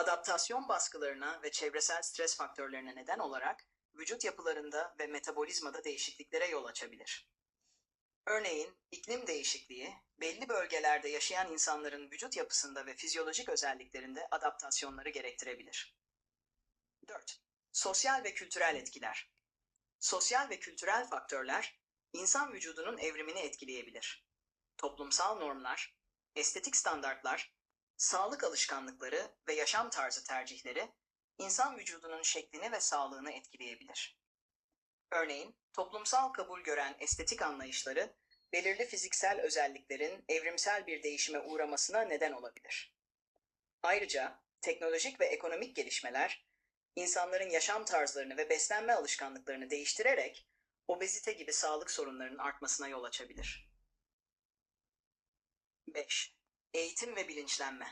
Adaptasyon baskılarına ve çevresel stres faktörlerine neden olarak vücut yapılarında ve metabolizmada değişikliklere yol açabilir. Örneğin iklim değişikliği, belli bölgelerde yaşayan insanların vücut yapısında ve fizyolojik özelliklerinde adaptasyonları gerektirebilir. 4. Sosyal ve kültürel etkiler. Sosyal ve kültürel faktörler insan vücudunun evrimini etkileyebilir. Toplumsal normlar, estetik standartlar, sağlık alışkanlıkları ve yaşam tarzı tercihleri insan vücudunun şeklini ve sağlığını etkileyebilir. Örneğin, toplumsal kabul gören estetik anlayışları belirli fiziksel özelliklerin evrimsel bir değişime uğramasına neden olabilir. Ayrıca teknolojik ve ekonomik gelişmeler insanların yaşam tarzlarını ve beslenme alışkanlıklarını değiştirerek obezite gibi sağlık sorunlarının artmasına yol açabilir. 5. Eğitim ve bilinçlenme.